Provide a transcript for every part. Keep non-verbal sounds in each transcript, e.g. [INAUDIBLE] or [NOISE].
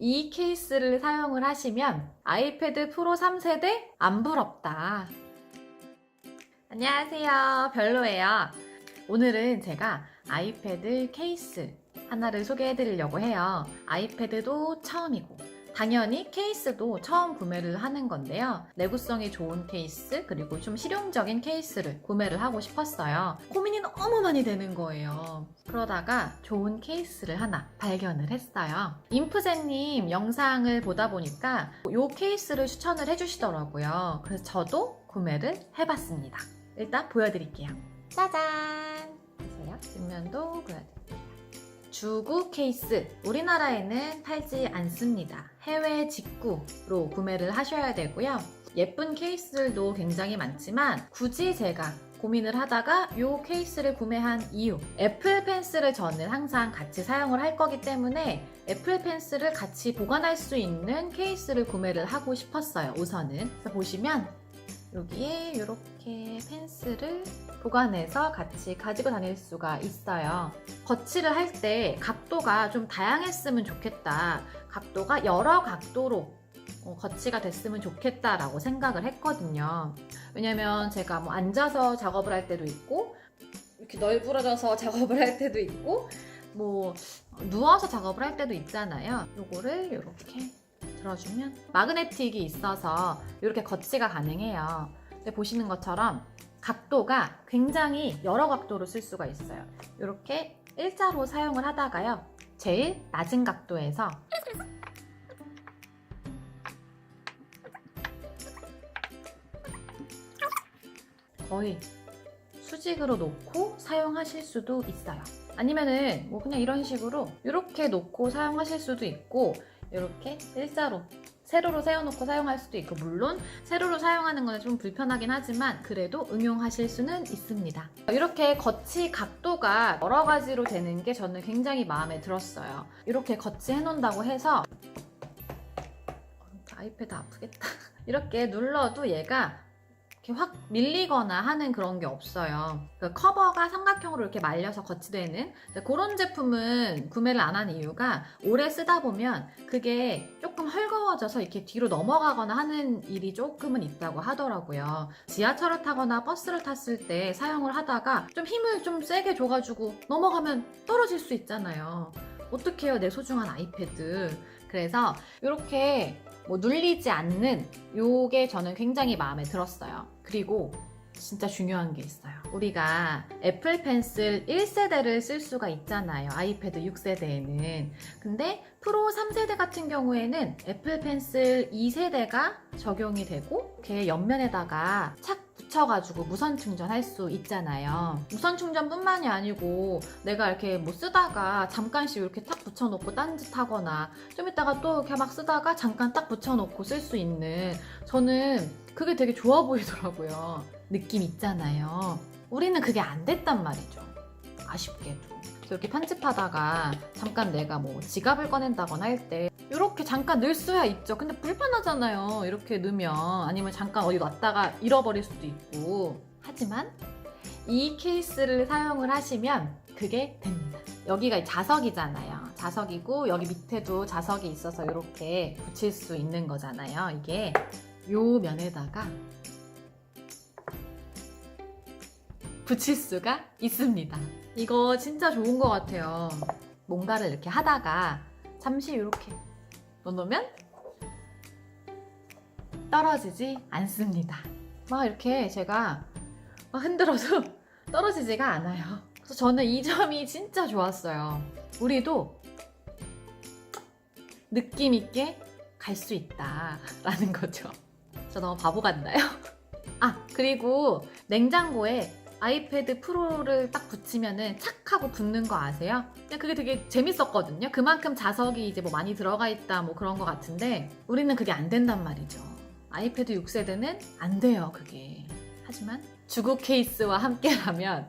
이 케이스를 사용을 하시면 아이패드 프로 3세대 안 부럽다. 안녕하세요. 별로예요. 오늘은 제가 아이패드 케이스 하나를 소개해 드리려고 해요. 아이패드도 처음이고, 당연히 케이스도 처음 구매를 하는 건데요. 내구성이 좋은 케이스, 그리고 좀 실용적인 케이스를 구매를 하고 싶었어요. 고민이 너무 많이 되는 거예요. 그러다가 좋은 케이스를 하나 발견을 했어요. 인프제님 영상을 보다 보니까 이 케이스를 추천을 해주시더라고요. 그래서 저도 구매를 해봤습니다. 일단 보여드릴게요. 짜잔! 보세요. 뒷면도 보여드릴게요. 주구 케이스. 우리나라에는 팔지 않습니다. 해외 직구로 구매를 하셔야 되고요. 예쁜 케이스들도 굉장히 많지만 굳이 제가 고민을 하다가 이 케이스를 구매한 이유. 애플 펜슬을 저는 항상 같이 사용을 할 거기 때문에 애플 펜슬을 같이 보관할 수 있는 케이스를 구매를 하고 싶었어요. 우선은. 보시면 여기에 이렇게 펜슬을 보관해서 같이 가지고 다닐 수가 있어요. 거치를 할 때 각도가 좀 다양했으면 좋겠다. 각도가 여러 각도로 어, 거치가 됐으면 좋겠다라고 생각을 했거든요. 왜냐면 제가 뭐 앉아서 작업을 할 때도 있고, 이렇게 널브러져서 [LAUGHS] 작업을 할 때도 있고, 뭐 누워서 작업을 할 때도 있잖아요. 요거를 이렇게 들어주면 마그네틱이 있어서 이렇게 거치가 가능해요. 근데 보시는 것처럼 각도가 굉장히 여러 각도로 쓸 수가 있어요. 이렇게 일자로 사용을 하다가요. 제일 낮은 각도에서 거의 수직으로 놓고 사용하실 수도 있어요. 아니면은 뭐 그냥 이런 식으로 이렇게 놓고 사용하실 수도 있고 이렇게 일자로 세로로 세워놓고 사용할 수도 있고 물론 세로로 사용하는 거는 좀 불편하긴 하지만 그래도 응용하실 수는 있습니다. 이렇게 거치 각도가 여러 가지로 되는 게 저는 굉장히 마음에 들었어요. 이렇게 거치 해놓는다고 해서 아이패드 아프겠다. [LAUGHS] 이렇게 눌러도 얘가 이렇게 확 밀리거나 하는 그런 게 없어요. 그 커버가 삼각형으로 이렇게 말려서 거치되는 그런 제품은 구매를 안 한 이유가 오래 쓰다 보면 그게 조금 헐거워져서 이렇게 뒤로 넘어가거나 하는 일이 조금은 있다고 하더라고요. 지하철을 타거나 버스를 탔을 때 사용을 하다가 좀 힘을 좀 세게 줘가지고 넘어가면 떨어질 수 있잖아요. 어떡해요, 내 소중한 아이패드. 그래서 이렇게 뭐 눌리지 않는 요게 저는 굉장히 마음에 들었어요. 그리고 진짜 중요한 게 있어요. 우리가 애플 펜슬 1세대를 쓸 수가 있잖아요. 아이패드 6세대에는. 근데 프로 3세대 같은 경우에는 애플 펜슬 2세대가 적용이 되고 이렇게 옆면에다가 착 붙여가지고 무선 충전할 수 있잖아요. 무선 충전뿐만이 아니고 내가 이렇게 뭐 쓰다가 잠깐씩 이렇게 딱 붙여놓고 딴짓하거나 좀 이따가 또 이렇게 막 쓰다가 잠깐 딱 붙여놓고 쓸 수 있는 저는 그게 되게 좋아 보이더라고요. 느낌 있잖아요. 우리는 그게 안 됐단 말이죠. 아쉽게도. 이렇게 편집하다가 잠깐 내가 뭐 지갑을 꺼낸다거나 할 때 이렇게 잠깐 넣을 수야 있죠. 근데 불편하잖아요. 이렇게 넣으면 아니면 잠깐 어디 놨다가 잃어버릴 수도 있고. 하지만 이 케이스를 사용을 하시면 그게 됩니다. 여기가 자석이잖아요. 자석이고 여기 밑에도 자석이 있어서 이렇게 붙일 수 있는 거잖아요. 이게 요 면에다가 붙일 수가 있습니다. 이거 진짜 좋은 것 같아요. 뭔가를 이렇게 하다가 잠시 이렇게 넣어놓으면 떨어지지 않습니다. 막 이렇게 제가 막 흔들어도 [LAUGHS] 떨어지지가 않아요. 그래서 저는 이 점이 진짜 좋았어요. 우리도 느낌 있게 갈 수 있다라는 거죠. [LAUGHS] 저 너무 바보 같나요? 아 그리고 냉장고에 아이패드 프로를 딱 붙이면은 착 하고 붙는 거 아세요? 그냥 그게 되게 재밌었거든요. 그만큼 자석이 이제 뭐 많이 들어가 있다 뭐 그런 거 같은데 우리는 그게 안 된단 말이죠. 아이패드 6세대는 안 돼요, 그게. 하지만 주구 케이스와 함께라면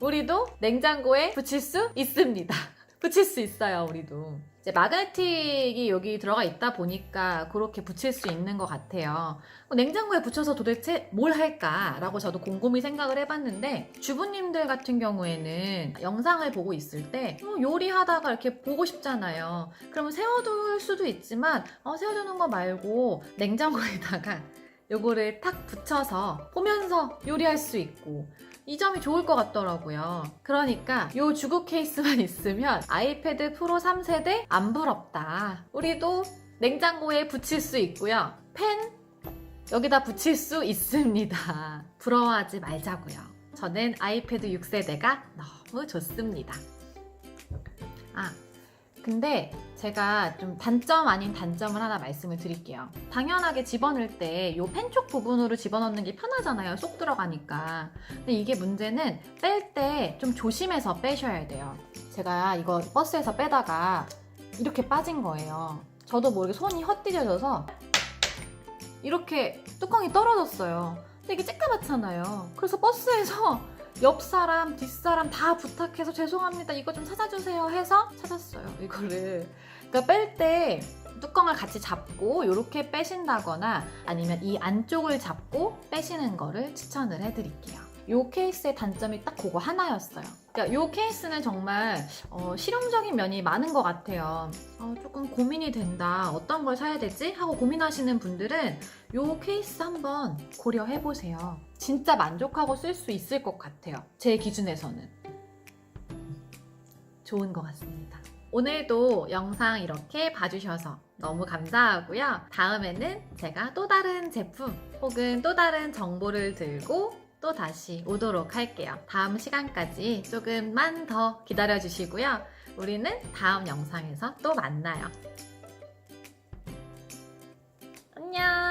우리도 냉장고에 붙일 수 있습니다. 붙일 수 있어요, 우리도. 이제 마그네틱이 여기 들어가 있다 보니까 그렇게 붙일 수 있는 것 같아요. 어, 냉장고에 붙여서 도대체 뭘 할까라고 저도 곰곰이 생각을 해봤는데 주부님들 같은 경우에는 영상을 보고 있을 때 어, 요리하다가 이렇게 보고 싶잖아요. 그러면 세워둘 수도 있지만 어, 세워두는 거 말고 냉장고에다가 [LAUGHS] 요거를 탁 붙여서 보면서 요리할 수 있고 이 점이 좋을 것 같더라고요. 그러니까 요 주구 케이스만 [LAUGHS] 있으면 아이패드 프로 3세대 안 부럽다. 우리도 냉장고에 붙일 수 있고요. 펜 여기다 붙일 수 있습니다. [LAUGHS] 부러워하지 말자고요. 저는 아이패드 6세대가 너무 좋습니다. 아, 근데 제가 좀 단점 아닌 단점을 하나 말씀을 드릴게요. 당연하게 집어넣을 때 이펜쪽 부분으로 집어넣는 게 편하잖아요. 쏙 들어가니까. 근데 이게 문제는 뺄 때 좀 조심해서 빼셔야 돼요. 제가 이거 버스에서 빼다가 이렇게 빠진 거예요. 저도 모르게 손이 헛디뎌져서 이렇게 뚜껑이 떨어졌어요. 근데 이게 쬐까맣잖아요. 그래서 버스에서 옆 사람, 뒷 사람 다 부탁해서 죄송합니다. 이거 좀 찾아주세요 해서 찾았어요. 이거를. 그러니까 뺄 때 뚜껑을 같이 잡고 이렇게 빼신다거나 아니면 이 안쪽을 잡고 빼시는 거를 추천을 해드릴게요. 이 케이스의 단점이 딱 그거 하나였어요. 그러니까 이 케이스는 정말 어, 실용적인 면이 많은 것 같아요. 어, 조금 고민이 된다. 어떤 걸 사야 되지? 하고 고민하시는 분들은 이 케이스 한번 고려해 보세요. 진짜 만족하고 쓸 수 있을 것 같아요. 제 기준에서는. 좋은 것 같습니다. 오늘도 영상 이렇게 봐주셔서 너무 감사하고요. 다음에는 제가 또 다른 제품 혹은 또 다른 정보를 들고 또 다시 오도록 할게요. 다음 시간까지 조금만 더 기다려 주시고요. 우리는 다음 영상에서 또 만나요. 안녕!